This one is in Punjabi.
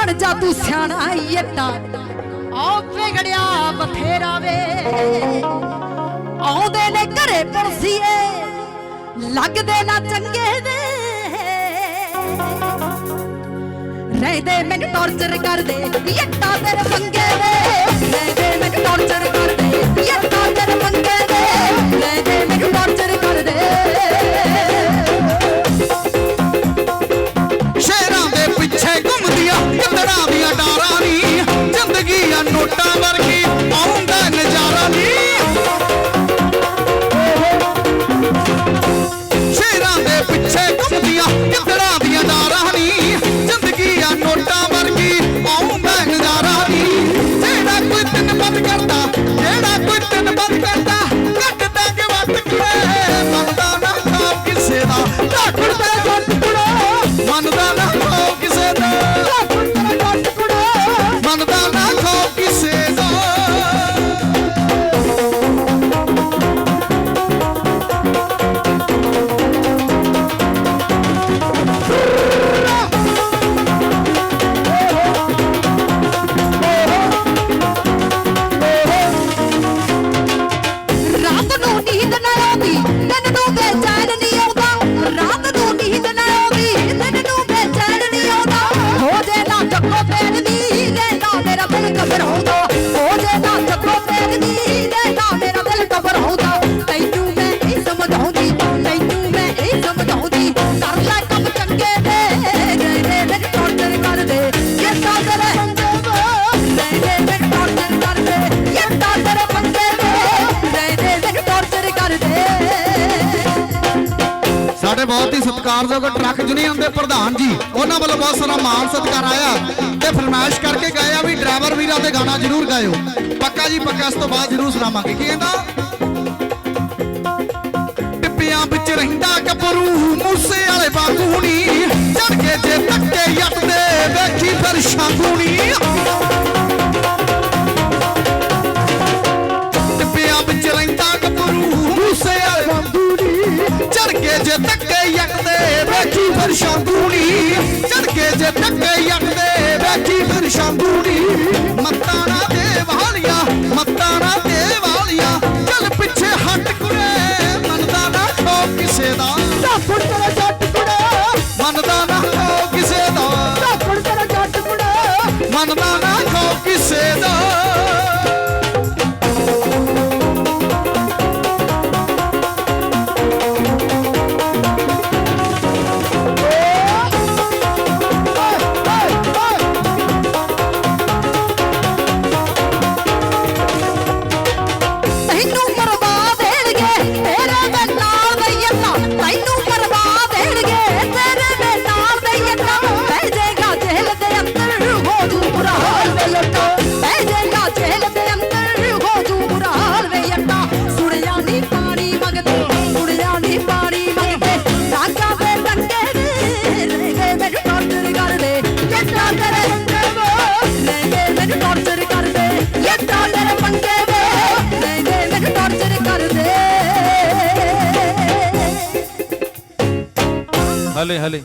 ਬਣ ਜਾ ਤੂੰ ਸਿਆਣਾ ਯੱਤਾ ਆਉ ਵਿਗੜਿਆ ਬਥੇਰਾ ਵੇ। ਆਉਂਦੇ ਨੇ ਘਰੇ ਪੁਲਸੀਏ ਲੱਗਦੇ ਨਾ ਚੰਗੇ ਵੇ ਰਹਿਦੇ ਮੈਨੂੰ ਟੌਰਚਰ ਕਰਦੇ ਯੱਤਾ ਤੇਰੇ ਮੰਗੇ ਵੇ ਰਹਿਦੇ ਮੈਨੂੰ ਟੌਰਚਰ ਕਰਦੇ ਯੱਤਾ ਤੇਰੇ ਮੰਗੇ ਸਾਡੇ ਬਹੁਤ ਹੀ ਸਤਿਕਾਰਯੋਗ ਟਰੱਕ ਯੂਨੀਅਨ ਦੇ ਪ੍ਰਧਾਨ ਜੀ। ਉਹਨਾਂ ਵੱਲੋਂ ਬਹੁਤ ਸਾਰਾ ਮਾਣ ਸਤਿਕਾਰ ਆਇਆ। ਤੇ ਫਰਮਾਇਸ਼ ਕਰਕੇ ਗਏ ਆ ਵੀ ਡਰਾਈਵਰ ਵੀਰਾਂ ਤੇ ਗਾਣਾ ਜ਼ਰੂਰ ਗਾਇਓ। ਪੱਕਾ ਜੀ ਪੱਕਾ, ਇਸ ਤੋਂ ਬਾਅਦ ਜ਼ਰੂਰ ਸੁਣਾਵਾਂਗੇ। ਕੀ ਕਹਿੰਦਾ? ਟਿੱਪਿਆਂ ਵਿੱਚ ਰਹਿੰਦਾ ਕਪਰੂ ਮੂਸੇ ਵਾਲੇ ਬਾਗੂਣੀ ਚੜ ਕੇ ਜੇ ਤੱਕੇ ਯੱਟ ਦੇ ਵੇਖੀ ਫਿਰ ਸ਼ਾਂਗੂਣੀ ਕੇ ਜੇ ਧੱਕੇ ਯਕਦੇ, ਵੇਖੀ ਫਿਰ ਸ਼ਾਂਦੂਣੀ ਚੜ ਕੇ ਜੇ ਧੱਕੇ ਯਕਦੇ, ਵੇਖੀ ਫਿਰ ਸ਼ਾਂਦੂਣੀ हले हले